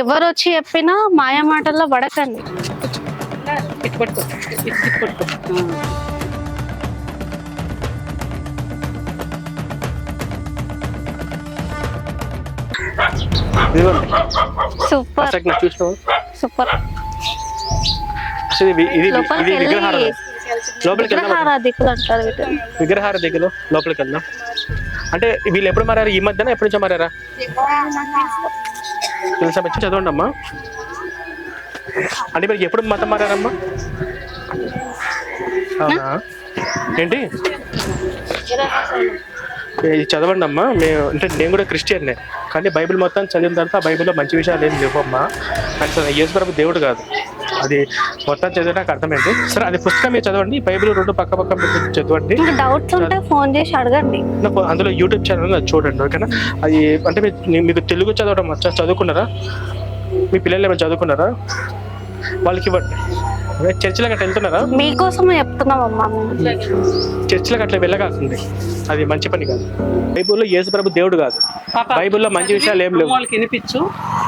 ఎవరు వచ్చి చెప్పినా మాయ మాటల్లో పడకండి. సూపర్. సూపర్. లోపలికి విగ్రహారం దిగులు లోపలికి వెళ్దాం అంటే వీళ్ళు ఎప్పుడు మారారు? ఈ మధ్యన ఎప్పటి నుంచో మారారా? తెలుసా వచ్చి చదవండి అమ్మా అంటే మీరు ఎప్పుడు మతం మారారమ్మా? అవునా? ఏంటి? చదవండి అమ్మా మేము అంటే నేను కూడా క్రిస్టియన్నే. కానీ బైబిల్ మొత్తం చదివిన తర్వాత బైబిల్లో మంచి విషయాలు ఏం లేవమ్మా. అసలు యేసు ప్రభు దేవుడు కాదు. అది మొత్తం చదివితే నాకు అర్థమైంది. సరే అది పుస్తకం మీరు చదవండి. బైబిల్ రెండు పక్క పక్క పెట్టి చదవండి. డౌట్స్ ఉంటే ఫోన్ చేసి అడగండి. నాకు అందులో యూట్యూబ్ ఛానల్ చూడండి ఓకేనా? అది అంటే మీకు తెలుగు చదవడం వచ్చా? చదువుకున్నారా? మీ పిల్లలు ఏమైనా చదువుకున్నారా? వాళ్ళకి ఇవ్వండి. చర్చిలకు అట్లా వెళ్తున్నారా? మీకోసమే చెప్తున్నాం అమ్మా మేము. చర్చిలకు అట్లా వెళ్ళగాల్సింది అది మంచి పని కాదు. బైబుల్లో యేసు ప్రభు దేవుడు కాదు. బైబిల్లో మంచి విషయాలు ఏం లేవు. వాళ్ళకి వినిపించు.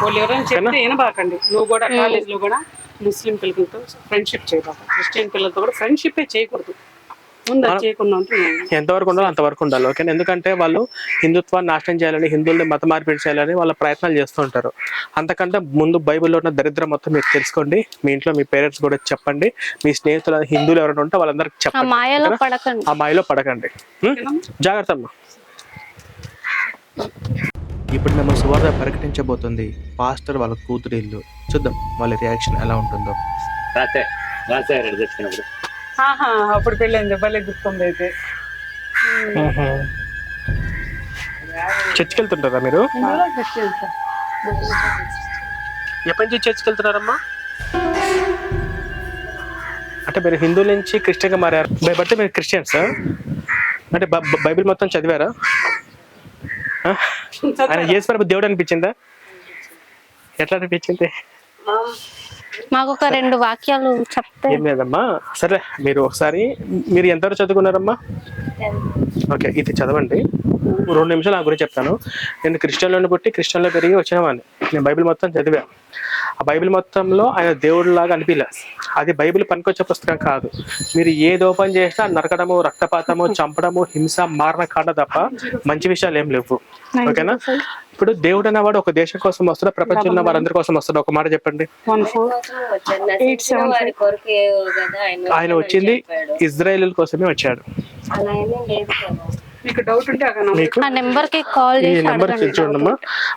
వాళ్ళు ఎవరైనా చెప్తే వినబాకండి. నువ్వు కూడా కాలేజ్లో కూడా ముస్లిం పిల్లలతో ఫ్రెండ్షిప్ చేయబాక క్రిస్టియన్ పిల్లలతో కూడా ఫ్రెండ్షిప్ చేయకూడదు. ముందు చేయకుండా ఎంతవరకు ఉండాలో అంతవరకు ఉండాలి ఓకేనా ఎందుకంటే వాళ్ళు హిందుత్వాన్ని నాశనం చేయాలని హిందువుల్ని మత మార్పిడి చేయాలని వాళ్ళ ప్రయత్నాలు చేస్తూ ఉంటారు. అంతకంటే ముందు బైబిల్లో ఉన్న దరిద్రం మొత్తం మీరు తెలుసుకోండి. మీ ఇంట్లో మీ పేరెంట్స్ కూడా చెప్పండి. మీ స్నేహితులు హిందువులు ఎవరైనా ఉంటే వాళ్ళందరికీ ఆ చెప్పండి. మాయలో ఓకేనా? పడకండి. ఆ మాయలో పడకండి? జాగ్రత్త అమ్మా. ఇప్పుడు మేము సువార్త ప్రకటించబోతుంది. పాస్టర్ వాళ్ళ కూతురు ఇల్లు. చూద్దాం వాళ్ళ రియాక్షన్ ఎలా ఉంటుందో. అప్పుడు. పెళ్ళైంది. భలే గుర్తుంది అయితే. చర్చికి వెళ్తుంటారా మీరు? ఎప్పటి నుంచి చర్చికి వెళ్తున్నారమ్మా? అంటే మీరు హిందువుల నుంచి క్రిస్టియన్గా మారారు. బట్టి మీరు క్రిస్టియన్స్ అంటే బైబిల్ మొత్తం చదివారా? ఆ? ఆయన యేసు దేవుడు అనిపించిందా? ఎట్లా అనిపించింది? మాకు ఒక రెండు వాక్యాలు చెప్తే ఏం లేదమ్మా. సరే మీరు ఒకసారి మీరు ఎంతవరకు చదువుకున్నారమ్మా? ఓకే ఇది చదవండి. రెండు నిమిషాలు నా గురించి చెప్తాను. నేను క్రిస్టియన్లోని పుట్టి క్రిస్టియన్లో పెరిగి వచ్చినవాడిని నేను బైబిల్ మొత్తం చదివా. ఆ బైబిల్ మొత్తంలో ఆయన దేవుడిలాగా అనిపించలే అది బైబిల్ పనికొచ్చే పుస్తకం కాదు. మీరు ఏది ఓపెన్ చేసినా నరకడము రక్తపాతము చంపడము హింస మారణ కాండ తప్ప మంచి విషయాలు ఏం లేవు. ఓకేనా? ఇప్పుడు దేవుడు అనేవాడు ఒక దేశం కోసం వస్తాడు ప్రపంచంలో ఉన్న వారందరి కోసం వస్తాడు ఒక మాట చెప్పండి. ఆయన వచ్చింది ఇజ్రాయేల్ కోసమే వచ్చాడు. మీకు డౌట్ ఉంటే అక్కడ మీకు ఆ నెంబర్కి కాల్ ఈ చేసి నెంబర్ అడగండి. చూడమ్మా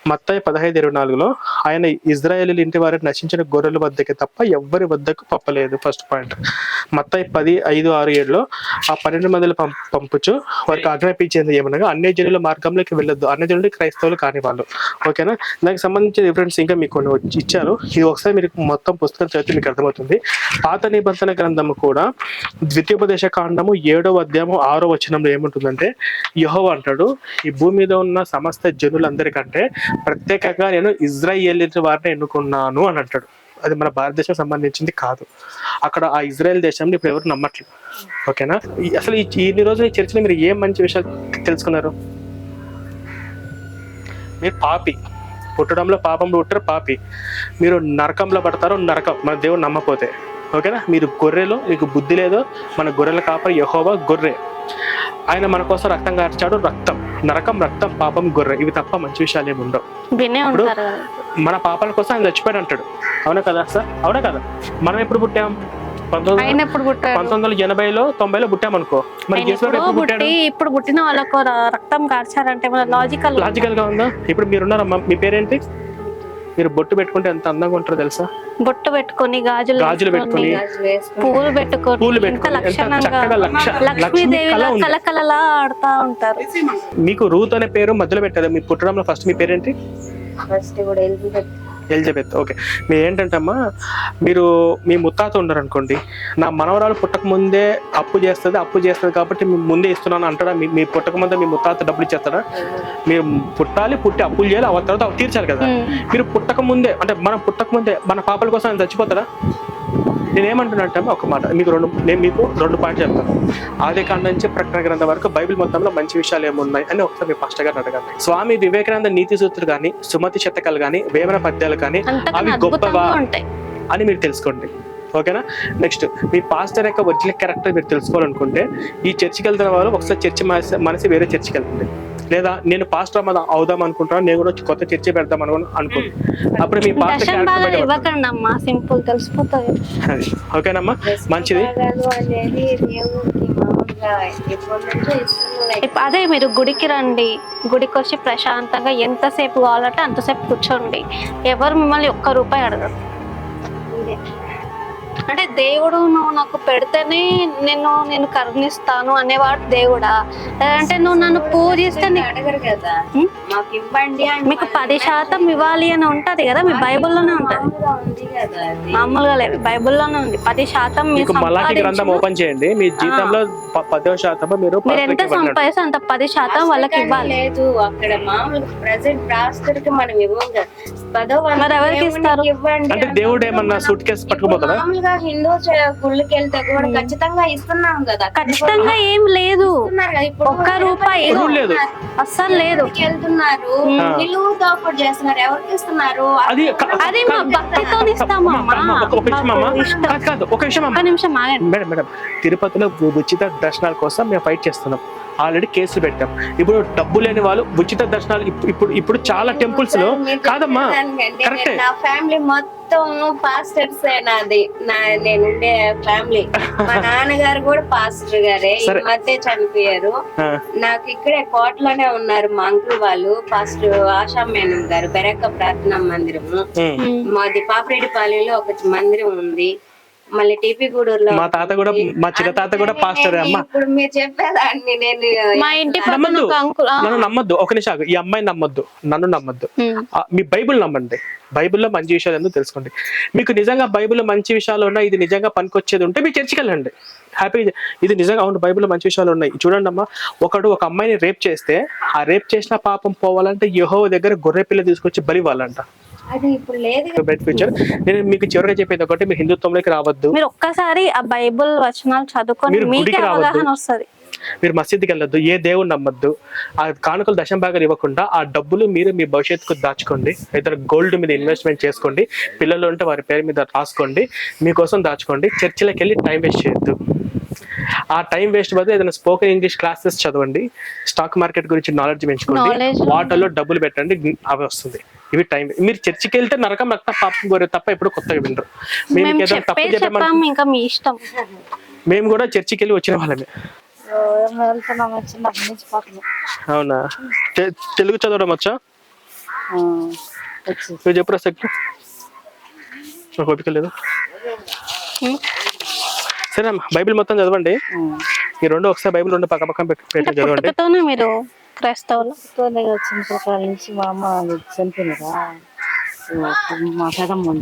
మత్తాయి పదహైదు ఇరవై నాలుగులో ఆయన ఇజ్రాయేల్ ఇంటి వారిని నశించిన గొర్రెల వద్దకి తప్ప ఎవ్వరి వద్దకు పంపలేదు. ఫస్ట్ పాయింట్ మత్తాయి పది ఐదు ఆరు ఏడులో ఆ పన్నెండు మందిని పంపుచు వారికి ఆజ్ఞాపించేది ఏమనగా అన్ని జనుల మార్గంలోకి వెళ్ళొద్దు. అన్ని జనులు క్రైస్తవులు కాని వాళ్ళు. ఓకేనా దానికి సంబంధించిన రిఫరెన్స్ ఇంకా మీకు కొన్ని ఇచ్చారు. ఇది ఒకసారి మీరు మొత్తం పుస్తకం చదివితే మీకు అర్థమవుతుంది. పాత నిబంధన గ్రంథము కూడా ద్వితీయోపదేశ కాండము ఏడవ అధ్యాయము ఆరో వచనంలో ఏముంటుందంటే యహోవ అంటాడు ఈ భూమి మీద ఉన్న సమస్త జనులందరికంటే ప్రత్యేకంగా నేను ఇజ్రాయేల్ వారిని ఎన్నుకున్నాను అని అంటాడు. అది మన భారతదేశం సంబంధించింది కాదు. అక్కడ ఆ ఇజ్రాయెల్ దేశంలో ఇప్పుడు ఎవరు నమ్మట్లేదు ఓకేనా? అసలు ఈ రోజులు రోజు ఈ చర్చలో మీరు ఏం మంచి విషయాలు తెలుసుకున్నారు? మీరు పాపి. పుట్టడంలో పాపంలో పుట్టారు పాపి. మీరు నరకంలో పడతారు నరకం. మన దేవుడు నమ్మపోతే ఓకేనా? మీరు గొర్రెలు మీకు బుద్ధి లేదో మన గొర్రెల కాపరి యహోవా గొర్రె. ఆయన మన కోసం రక్తం కార్చాడు రక్తం నరకం రక్తం పాపం గొర్రె. ఇవి తప్ప మంచి విషయాలు ఏమి ఉండవు. ఇప్పుడు. మన పాపాల కోసం ఆయన చచ్చిపోయాడు అంటాడు. అవునా కదా సార్? అవునా కదా? మనం ఎప్పుడు పుట్టాం? పంతొమ్మిది పంతొమ్మిది వందల ఎనభైలో తొంభైలో పుట్టాం అనుకో. మరి ఇప్పుడు పుట్టిన వాళ్ళకు రక్తం కార్చారంటే లాజికల్ లాజికల్గా ఉందా? ఇప్పుడు మీరు ఉన్నారమ్మా మీ పేరేంటి? మీరు బొట్టు పెట్టుకుంటే ఎంత అందంగా ఉంటారో తెలుసా? బొట్టు పెట్టుకొని గాజులు గాజులు పెట్టుకొని పూలు పెట్టుకొని పూలు పెట్టుకొని ఆడుతా ఉంటారు. మీకు రూత్ అనే పేరు మధ్యలో పెట్టారు. మీ పుట్టడంలో ఫస్ట్ మీ పేరేంటి? ఫస్ట్ కూడా ఎలిజబెత్ ఓకే. మీరు ఏంటంటే అమ్మా మీరు మీ ముత్తాత ఉండరు అనుకోండి నా మనవరాలు పుట్టక ముందే అప్పు చేస్తుంది అప్పు చేస్తుంది కాబట్టి మీ ముందే ఇస్తున్నాను అంటారా మీ మీ పుట్టక ముందే మీ ముత్తాత డబ్బులు ఇచ్చేస్తారా మీరు పుట్టాలి పుట్టి అప్పులు చేయాలి ఆ తర్వాత తీర్చాలి కదా. మీరు పుట్టక ముందే అంటే మనం పుట్టక ముందే మన పాపల కోసం ఆయన చచ్చిపోతారా నేను ఏమంటున్నట్టే ఒక మాట. మీకు రెండు నేను మీకు రెండు పాయింట్ చెప్తాను. ఆది కాండ నుంచి ప్రకటన గ్రంథం వరకు బైబిల్ మొత్తంలో మంచి విషయాలు ఏమున్నాయి అని ఒకసారి మీ పాస్టర్ గారిని అడగండి. స్వామి వివేకానంద నీతి సూత్రులు కానీ సుమతి శతకాలు కానీ వేమన పద్యాలు కానీ అవి గొప్పవా అని మీరు తెలుసుకోండి. ఓకేనా? నెక్స్ట్ మీ పాస్టర్ యొక్క ఒరిజినల్ క్యారెక్టర్ మీరు తెలుసుకోవాలనుకుంటే ఈ చర్చికి వెళ్తున్న వాళ్ళు ఒకసారి చర్చి మనసి వేరే చర్చికి వెళ్తుంది. లేదా నేను పాస్టర్ అమ్మ అవుదాం అనుకుంటున్నాను నేను కూడా వచ్చి కొత్త చర్చి పెడదాం అనుకుని అనుకోండి అప్పుడు మీ పాస్టర్ క్యారెక్టర్ సింపుల్ తెలిసిపోతుంది. అది. ఓకేనమ్మా? మంచిది. అదే మీరు గుడికి రండి గుడికి వచ్చి ప్రశాంతంగా ఎంతసేపు కావాలంటే అంతసేపు కూర్చోండి. ఎవరు మిమ్మల్ని ఒక్క రూపాయి అడగరు. ఇదే. అంటే దేవుడు నువ్వు నాకు పెడితేనే నేను నేను కరుణిస్తాను అనేవాడు దేవుడా? లేదంటే నువ్వు నన్ను పూజిస్తే అడగరు కదా? మాకు ఇవ్వండి మీకు పది శాతం ఇవ్వాలి అని ఉంటది కదా మీ బైబిల్లోనే ఉంటది. మామూలుగా ఉంది కదా అది. మామూలుగా లేదు బైబిల్లోనే ఉంది. పది శాతం మీరు మీకు మలాకి గ్రంథం ఓపెన్ చేయండి. మీ జీతంలో పదో శాతం మీరు ఎంత. సంపాదిస్తే అంత పది శాతం వాళ్ళకి ఇవ్వాలి. లేదు అక్కడ మామూలుగా ప్రెసెంట్ రాస్తారు కి మనం ఇవ్వం కదా. పదో ఎవరికి ఇస్తారు? ఇవ్వండి అంటే దేవుడు ఏమన్నా మనం సూట్ కేసు పట్టుకుపోతాడా మామూలుగా హిందూ చ- గుళ్ళకి వెళ్తే కూడా ఖచ్చితంగా ఇస్తున్నాం కదా. ఖచ్చితంగా ఏం లేదు. ఇస్తున్నారు కదా ఇప్పుడు ఒక్క రూపాయి అస్సలు లేదు. వెళ్తున్నారు నిలువు దోపడి చేస్తున్నారు. ఎవరికి ఇస్తున్నారు? అది మా భక్తితో ఇస్తామమ్మా ఒక విషయం అమ్మా. కాదు ఒక ఒక్క అమ్మా. నిమిషం ఆగండి. మేడం మేడం తిరుపతిలో ఉచిత దర్శనాల కోసం మేము ఫైట్ చేస్తున్నాం. ఆల్రెడీ కేసులు పెట్టాం. ఇప్పుడు డబ్బు లేని వాళ్ళు ఉచిత దర్శనాలు ఇప్పు- ఇప్పుడు ఇప్పుడు చాలా టెంపుల్స్లో కాదమ్మా కరెక్టే. నా ఫ్యామిలీ మొత్తం పాస్టర్స్ నాది. నా నేను ఉండే ఫ్యామిలీ. మా నాన్నగారు కూడా పాస్టర్ గారే. ఈ. మధ్య చనిపోయారు. నాకు ఇక్కడే కోటలోనే ఉన్నారు మా అంకుల్ వాళ్ళు. పాస్టర్ ఆశా మేనం గారు బెరక్క ప్రార్థనా మందిరము. మాది పాపిరెడ్డిపాలెంలో ఒక మందిరం ఉంది. మళ్ళీ టీపీ గూడూరులో మా తాత కూడా మా చిన్న తాత కూడా పాస్టరే అమ్మా. ఇప్పుడు మీరు చెప్పేదాన్ని నేను మా ఇంటి పక్కన నమ్మద్దు. నన్ను నమ్మద్దు. ఒక నిమిషం. ఈ అమ్మాయిని నమ్మద్దు. నన్ను నమ్మద్దు. మీ బైబిల్ నమ్మండి. బైబిల్లో మంచి విషయాలు ఎందుకు తెలుసుకోండి? మీకు నిజంగా బైబిల్లో మంచి విషయాలు ఉన్నాయి ఇది నిజంగా పనికొచ్చేది ఉంటే మీ చర్చికి వెళ్ళండి. హ్యాపీ ఇది నిజంగా అవును బైబిల్లో మంచి విషయాలు ఉన్నాయి. చూడండి అమ్మా ఒకడు ఒక అమ్మాయిని రేప్ చేస్తే ఆ రేప్ చేసిన పాపం పోవాలంటే యహో దగ్గర గొర్రె పిల్ల తీసుకొచ్చి బలి ఇవ్వాలంట. అది ఇప్పుడు లేదు కదా. బెట్ ఫ్యూచర్ నేను మీకు చివరిగా చెప్పేది ఒకటి మీరు హిందుత్వంలోకి రావద్దు. మీరు ఒక్కసారి ఆ బైబుల్ వచనాలు చదువుకొని మీకే. అవగాహన వస్తది. మీరు మసీదుకి వెళ్ళొద్దు ఏ దేవుడు నమ్మద్దు. ఆ కానుకలు దశం భాగాలు ఇవ్వకుండా ఆ డబ్బులు మీరు మీ భవిష్యత్తుకు దాచుకోండి. ఇతర గోల్డ్ మీద ఇన్వెస్ట్మెంట్ చేసుకోండి పిల్లలు ఉంటే వారి పేరు మీద రాసుకోండి మీకోసం దాచుకోండి చర్చిలకు వెళ్ళి టైం వేస్ట్ చేయొద్దు. ఆ టైం వేస్ట్ బదులు ఏదైనా స్పోకెన్ ఇంగ్లీష్ క్లాసెస్ చదవండి స్టాక్ మార్కెట్ గురించి నాలెడ్జ్ పెంచుకోండి వాటర్లో డబ్బులు పెట్టండి అవి వస్తుంది. ఇవి టైం మీరు చర్చికి వెళ్తే నరకం రక్త పాపం కోరే తప్ప ఎప్పుడు కొత్తగా వినరు. మేము తప్పు చెప్పాము ఇంకా మీ ఇష్టం. మేము కూడా చర్చికి వెళ్ళి వచ్చిన వాళ్ళమే. అవునా? తె- తెలుగు చదవడం వచ్చా? నువ్వు చెప్పు శక్తి నాకు ఓపిక లేదు. ఉమ్. సరే అమ్మా బైబిల్ మొత్తం చదవండి. ఈ రెండు ఒకసారి బైబిల్ రెండు పక్క పక్కన పెట్టి చదవండి. మీరు క్రైస్తవులు. నుంచి మా అమ్మ చనిపోయినదా మా పెదమ్మ.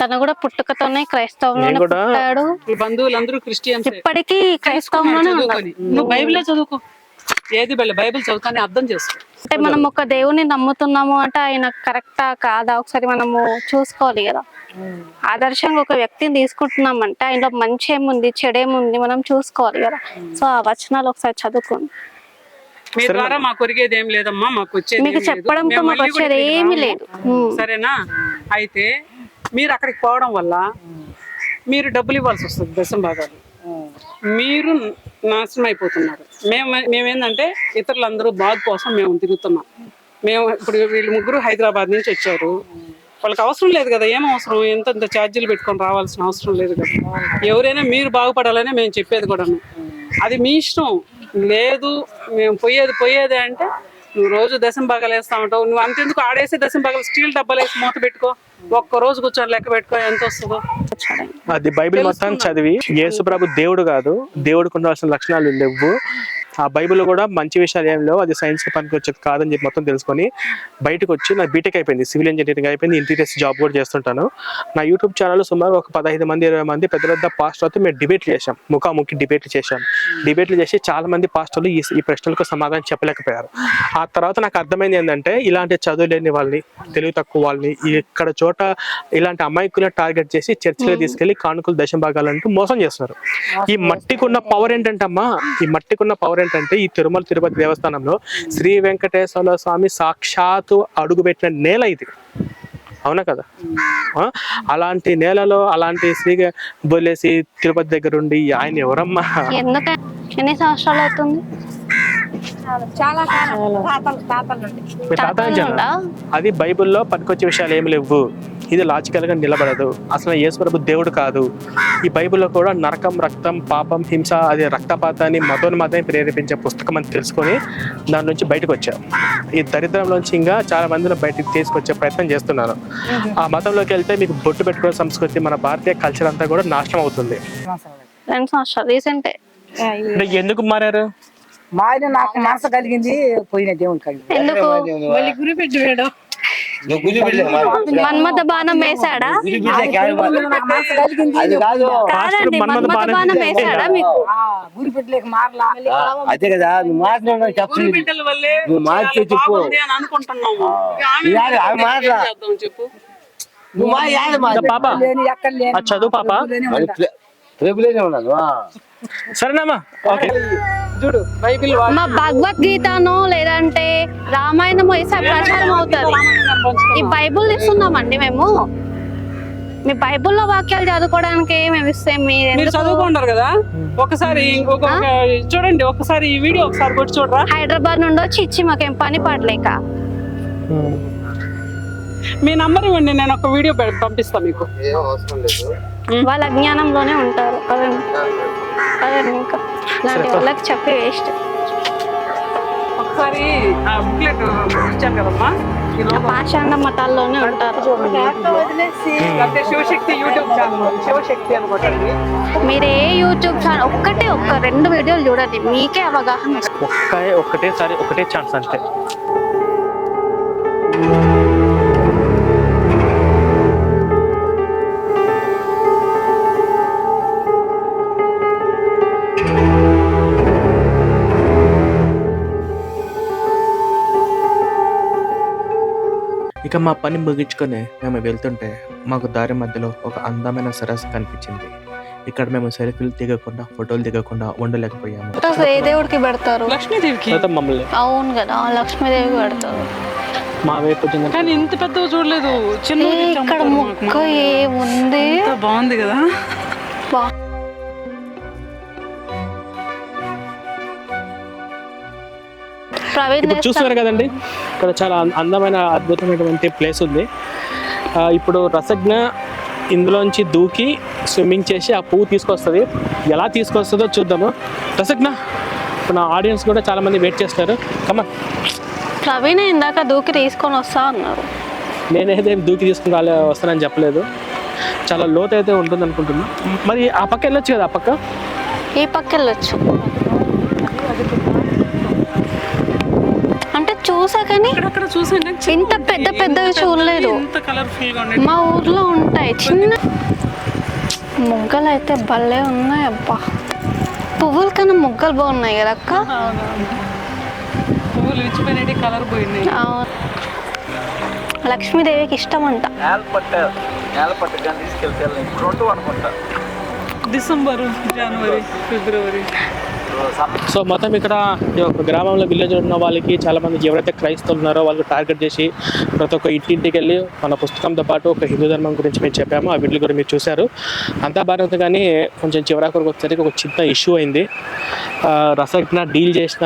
తను కూడా పుట్టుకతోనే క్రైస్తవంలోనే పుట్టాడు. ఈ బంధువులందరూ క్రిస్టియన్స్. ఇప్పటికీ క్రైస్తవంలోనే ఉన్నాడు చదువుకొని నువ్వు బైబిలే చదువుకో. ఏది బైబిల్? చదువుతానే అర్థం చేసుకో. అంటే మనం ఒక దేవుని నమ్ముతున్నాము అంటే ఆయన కరెక్టా కాదా? ఒకసారి మనము చూసుకోవాలి కదా. ఆదర్శంగా ఒక వ్యక్తిని తీసుకుంటున్నామంటే ఆయనలో మంచి ఏముంది చెడేముంది మనం చూసుకోవాలి కదా. సో ఆ వచనాలు ఒకసారి చదువుకోండి. మీ ద్వారా మాకు ఒరిగేది ఏం లేదమ్మా మాకు వచ్చేది ఏమీ. లేదు. సరేనా? అయితే మీరు అక్కడికి పోవడం వల్ల మీరు డబ్బులు ఇవ్వాల్సి వస్తుంది దశం భాగాలు. మీరు నాశనం అయిపోతున్నారు. మేము మేమేందంటే ఇతరులందరూ బాగు కోసం మేము తిరుగుతున్నాం. మేము ఇప్పుడు వీళ్ళు ముగ్గురు హైదరాబాద్ నుంచి వచ్చారు. వాళ్ళకి అవసరం లేదు కదా ఏం అవసరం? ఎంత ఇంత ఛార్జీలు పెట్టుకొని రావాల్సిన అవసరం లేదు కదా. ఎవరైనా మీరు బాగుపడాలనే మేము చెప్పేది కూడా అది మీ ఇష్టం. లేదు మేము పోయేది పోయేది అంటే నువ్వు రోజు దశం భాగాలు వేస్తా ఉంటావు. నువ్వు అంతెందుకు ఆడేసి దశం భాగాలు స్టీల్ డబ్బాలు వేసి మూత పెట్టుకో. ఒక్క రోజు కూర్చొని లెక్క పెట్టుకో ఎంత వస్తుందో అది బైబిల్ మొత్తం చదివి యేసు ప్రభు దేవుడు కాదు దేవుడికి ఉండాల్సిన లక్షణాలు లేవు. ఆ బైబిల్లో కూడా మంచి విషయాలు ఏం లేవు. అది సైన్స్కి పనికి వచ్చేది కాదని చెప్పి మొత్తం తెలుసుకొని బయటకు వచ్చి నా బీటెక్ అయిపోయింది. సివిల్ ఇంజనీరింగ్ అయిపోయింది. ఇంటీరియర్స్ జాబ్ కూడా చేస్తుంటాను. నా యూట్యూబ్ ఛానల్ సుమారు ఒక పదహైదు మంది ఇరవై మంది పెద్ద పెద్ద పాస్టర్తో మేము డిబేట్లు చేశాం. ముఖాముఖి డిబేట్లు చేశాం. డిబేట్లు చేసి చాలా మంది పాస్టర్లు ఈ ఈ ప్రశ్నలకు సమాధానం చెప్పలేకపోయారు. ఆ తర్వాత నాకు అర్థమైంది ఏంటంటే ఇలాంటి చదువు లేని వాళ్ళని తెలివి తక్కువ వాళ్ళని ఇక్కడ చోట ఇలాంటి అమాయకులను టార్గెట్ చేసి చర్చిలో తీసుకెళ్ళి కానుకలు దశం భాగాలంటూ మోసం చేస్తున్నారు. ఈ మట్టికి ఉన్న పవర్ ఏంటంటే అమ్మా ఈ మట్టికి ఉన్న పవర్ ఏంటంటే ఈ తిరుమల తిరుపతి దేవస్థానంలో శ్రీ వెంకటేశ్వర స్వామి సాక్షాత్తు అడుగుపెట్టిన నేల ఇది. అవునా కదా? ఆ? అలాంటి నేలలో అలాంటి శ్రీ బొలేసి తిరుపతి దగ్గర ఉండి ఆయన ఎవరమ్మా? ఎన్ని సంవత్సరాలు అవుతుంది? అది బైబిల్లో పనికొచ్చే విషయాలు ఏమి లేవు. ఇది లాజికల్గా నిలబడదు. అసలు యేసుప్రభు దేవుడు కాదు. ఈ బైబిల్లో కూడా నరకం రక్తం పాపం హింస అది రక్తపాతాన్ని మతోన్మాదాన్ని ప్రేరేపించే పుస్తకం అని తెలుసుకొని దాని నుంచి బయటకు వచ్చాం. ఈ దరిద్రంలోంచి ఇంకా చాలా మందిని బయటకు తీసుకొచ్చే ప్రయత్నం చేస్తున్నాను. ఆ మతంలోకి వెళ్తే మీకు బొట్టు పెట్టుకునే సంస్కృతి మన భారతీయ కల్చర్ అంతా కూడా నాశనం అవుతుంది. రెండు సంవత్సరాలు రీసెంటే అంటే ఎందుకు మారారు? మా ఆయన నాకు మనసు కలిగింది పోయిన దేవుని కలిగింది ఎందుకు? మళ్ళీ గురి పెట్టి నువ్వు మన్మథ బాణం వేసాడా అది కాదు. కాదండి మన్మథ బాణం వేసాడా మీకు? అదే కదా. నువ్వు మాట్లాడినా గురి చెప్తుంది నువ్వు మార్చి చెప్పు. మాట్లా- చెప్పు? నువ్వు మా యాద మా పాప చదువు పాప. రేపులేనే ఉన్నాను ఆ. సరేనమ్మా ఓకే. చూడు బైబిల్ మా భగవద్గీతను లేదంటే రామాయణం వేసే ప్రచారం అవుతుంది. ఈ బైబుల్ ఇస్తున్నామండి మేము. మీ బైబుల్లో వాక్యాలు చదువుకోవడానికి మేము ఇస్తే మీరు చదువుకుంటారు కదా? ఒకసారి ఇంకొక చూడండి ఒకసారి ఈ వీడియో ఒకసారి కొట్టి చూడరా? హైదరాబాద్ నుండి వచ్చి ఇచ్చి మాకేం పని పడలేక. మీ నంబర్ ఇవ్వండి నేను ఒక వీడియో పె- పంపిస్తా మీకు. వాళ్ళ అజ్ఞానంలోనే ఉంటారు. పదండి ఇంకా ఇలాంటి వాళ్ళకి చెప్పి వేస్ట్. ఒకసారి ఆ బుక్లెట్ ఇచ్చాను కదమ్మా? ఈ లోపల. పాషాండ మతాల్లోనే ఉంటారు. అంటే శివశక్తి యూట్యూబ్ ఛానల్ శివశక్తి అనుకోండి. మీరు ఏ యూట్యూబ్ ఛానల్ ఒక్కటే ఒక్క రెండు వీడియోలు చూడండి మీకే అవగాహన. వస్తుంది. ఒక్క ఒకటేసారి ఒకటే ఛాన్స్ అంతే. ఇక మా పని ముగించుకొని మేము వెళ్తుంటే మాకు దారి మధ్యలో ఒక అందమైన సరస్సు కనిపించింది. ఇక్కడ మేము సెల్ఫీలు దిగకుండా ఫోటోలు దిగకుండా ఉండలేకపోయాము. ఏ దేవుడికి పెడతారు? లక్ష్మీదేవికి? మమ్మల్ని. అవును కదా లక్ష్మీదేవి పెడతారు. మా వైపు కానీ ఇంత పెద్దగా చూడలేదు. చిన్న ఇక్కడ ముక్క ఏముంది? బాగుంది కదా. బా- ఇప్పుడు చూస్తున్నారు కదండి ఇక్కడ చాలా అందమైన అద్భుతమైనటువంటి ప్లేస్ ఉంది. ఇప్పుడు రసజ్ఞ ఇందులోంచి దూకి స్విమ్మింగ్ చేసి ఆ పువ్వు తీసుకొస్తుంది. ఎలా తీసుకొస్తుందో చూద్దాము. రసజ్ఞ ఇప్పుడు నా ఆడియన్స్ కూడా చాలా మంది వెయిట్ చేస్తారు కమన్ ప్రవీణ్ ఇందాక దూకి తీసుకొని వస్తా అన్నారు. నేనైతే దూకి తీసుకుని రాలే వస్తానని చెప్పలేదు. చాలా లోతు అయితే ఉంటుంది అనుకుంటున్నా మరి ఆ పక్క వెళ్ళొచ్చు కదా ఆ పక్క? ఈ పక్క వెళ్ళొచ్చు. కానీ ఇంత పెద్ద పెద్దవి చూడలేదు. మా ఊర్లో ఉంటాయి. చిన్న మొగ్గలు అయితే భలే ఉన్నాయి అబ్బా. పువ్వుల కన్నా మొగ్గలు బాగున్నాయి కదా అక్క. లక్ష్మీదేవికి ఇష్టం అంట. డిసెంబర్ జనవరి ఫిబ్రవరి సో మొత్తం ఇక్కడ ఈ యొక్క గ్రామంలో విలేజ్ ఉన్న వాళ్ళకి చాలామంది ఎవరైతే క్రైస్తవులు ఉన్నారో వాళ్ళకి టార్గెట్ చేసి ప్రతి ఒక్క ఇంటింటికి వెళ్ళి మన పుస్తకంతో పాటు ఒక హిందూ ధర్మం గురించి మేము చెప్పాము. ఆ వీడియో కూడా మీరు చూశారు. అంతా భారత కానీ కొంచెం చివరాకు వచ్చేసరికి ఒక చిన్న ఇష్యూ అయింది. రసజ్ఞ డీల్ చేసిన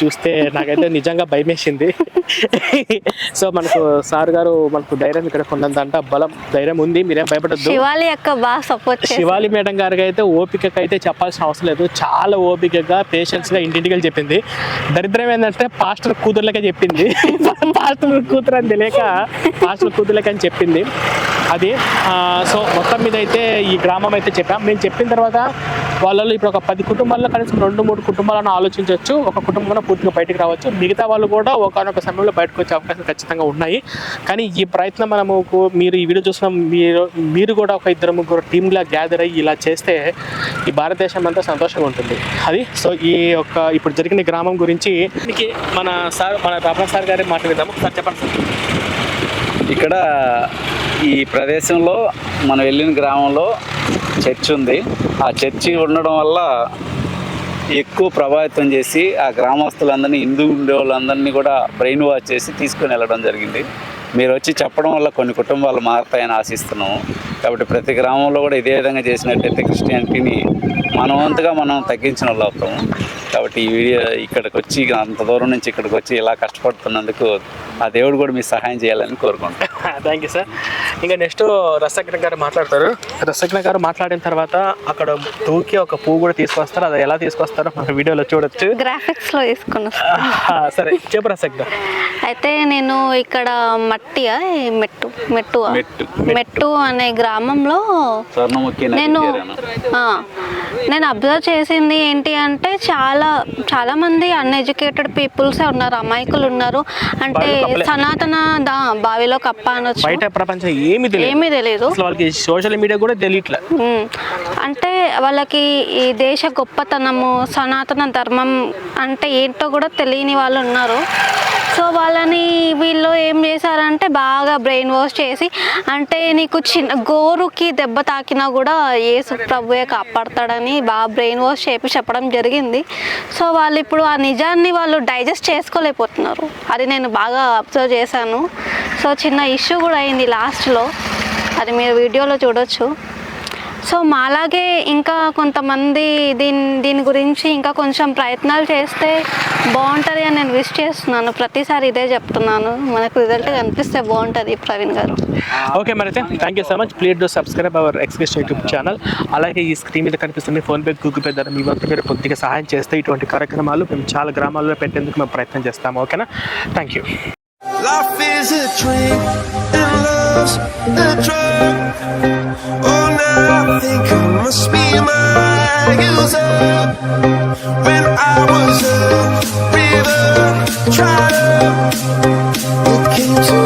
చూస్తే నాకైతే నిజంగా భయమేసింది. సో మనకు సార్ గారు మనకు ధైర్యం ఇక్కడ కొండంత బలం ధైర్యం ఉంది. మీరేం భయపడద్దు. శివాలి అక్క బాగా సపోర్ట్ శివాలి మేడం గారికి అయితే ఓపికకి అయితే చెప్పాల్సిన అవసరం లేదు. చాలా ఓపికగా పేషెన్స్గా ఇంటింటికి వెళ్ళి చెప్పింది. దరిద్రం ఏంటంటే పాస్టర్ కూతుర్లకే చెప్పింది. పాస్టర్ కూతురు అని తెలియక పాస్టర్ కూతుర్లకి అని చెప్పింది. అది సో మొత్తం మీద అయితే ఈ గ్రామం అయితే చెప్పాం. మేము చెప్పిన తర్వాత వాళ్ళలో ఇప్పుడు ఒక పది కుటుంబాల్లో కనీసం రెండు మూడు కుటుంబాలను ఆలోచించవచ్చు. ఒక కుటుంబంలో పూర్తిగా బయటకు రావచ్చు. మిగతా వాళ్ళు కూడా ఒకనొక సమయంలో బయటకు వచ్చే అవకాశాలు ఖచ్చితంగా ఉన్నాయి. కానీ ఈ ప్రయత్నం మనము మీరు ఈ వీడియో చూసిన మీరు మీరు కూడా ఒక ఇద్దరు ముగ్గురు టీంలా గ్యాదర్ అయ్యి ఇలా చేస్తే ఈ భారతదేశం అంతా సంతోషంగా ఉంటుంది. అది సో ఈ యొక్క ఇప్పుడు జరిగిన గ్రామం గురించి మన సార్ మన రమణ సార్ గారే మాట్లాడదాము సార్ చెప్పండి సార్. ఇక్కడ ఈ ప్రదేశంలో మనం వెళ్ళిన గ్రామంలో చర్చ్ ఉంది. ఆ చర్చి ఉండడం వల్ల ఎక్కువ ప్రభావితం చేసి ఆ గ్రామస్తులందరినీ హిందూ ఉండే వాళ్ళందరినీ కూడా బ్రెయిన్ వాష్ చేసి తీసుకొని వెళ్ళడం జరిగింది. మీరు వచ్చి చెప్పడం వల్ల కొన్ని కుటుంబాలు మారుతాయని ఆశిస్తున్నాము. కాబట్టి ప్రతి గ్రామంలో కూడా ఇదే విధంగా చేసినట్టయితే క్రిస్టియానిటీని మనవంతుగా మనం తగ్గించిన వాళ్ళు అవుతాము. కాబట్టి ఈ వీడియో ఇక్కడికి వచ్చి అంత దూరం నుంచి ఇక్కడికి వచ్చి ఇలా కష్టపడుతున్నందుకు ఆ దేవుడు కూడా మీ సహాయం చేయాలని కోరుకుంటాం థ్యాంక్ యూ సార్ ఇంకా నెక్స్ట్ రసజ్ఞ గారు మాట్లాడతారు. రసజ్ఞ గారు మాట్లాడిన తర్వాత అక్కడ తూకి ఒక పువ్వు కూడా తీసుకొస్తారు. అది ఎలా తీసుకొస్తారో మన వీడియోలో చూడొచ్చు. గ్రాఫిక్స్లో తీసుకున్నా సరే చెప్పు రసజ్ఞ. అయితే నేను ఇక్కడ మట్టియా? మెట్టు మెట్టు మెట్టు. మెట్టు అనే గ్రామంలో నేను నేను అబ్జర్వ్ చేసింది ఏంటి అంటే చాలా చాలా మంది అన్ఎడ్యుకేటెడ్ పీపుల్స్ ఉన్నారు అమాయకులు ఉన్నారు. అంటే. సనాతన దా బావిలో కప్ప అనొచ్చు. బయట ప్రపంచం ఏమి తెలియదు. ఏమీ తెలియదు. వాళ్ళకి సోషల్ మీడియా కూడా తెలియట్లే. అంటే వాళ్ళకి ఈ దేశ గొప్పతనము సనాతన ధర్మం అంటే ఏంటో కూడా తెలియని వాళ్ళు ఉన్నారు. సో వాళ్ళని వీళ్ళు ఏం చేశారంటే బాగా బ్రెయిన్ వాష్ చేసి అంటే నీకు చిన్న గోరుకి దెబ్బ తాకినా కూడా యేసు ప్రభువే కాపాడతాడని బాగా బ్రెయిన్ వాష్ చేపి చెప్పడం జరిగింది. సో వాళ్ళు ఇప్పుడు ఆ నిజాన్ని వాళ్ళు డైజెస్ట్ చేసుకోలేకపోతున్నారు. అది నేను బాగా అబ్జర్వ్ చేశాను. సో చిన్న ఇష్యూ కూడా అయింది లాస్ట్లో. అది మీరు వీడియోలో చూడొచ్చు. సో మాలాగే ఇంకా కొంతమంది దీని దీని గురించి ఇంకా కొంచెం ప్రయత్నాలు చేస్తే బాగుంటుంది అని నేను విష్ చేస్తున్నాను. ప్రతిసారి ఇదే చెప్తున్నాను. మనకు రిజల్ట్ కనిపిస్తే బాగుంటుంది ప్రవీణ్ గారు. ఓకే మరి అయితే thank you so much please do subscribe our excuse YouTube channel అలాగే ఈ స్క్రీన్ మీద కనిపిస్తుంది ఫోన్పే గూగుల్ పే ద్వారా మీ వంతు మీరు కొద్దిగా సహాయం చేస్తే ఇటువంటి కార్యక్రమాలు మేము చాలా గ్రామాల్లో పెట్టేందుకు మేము ప్రయత్నం చేస్తాము. ఓకేనా? Thank you love's drug. Oh, now I think I must be up. When I was a river dried It came to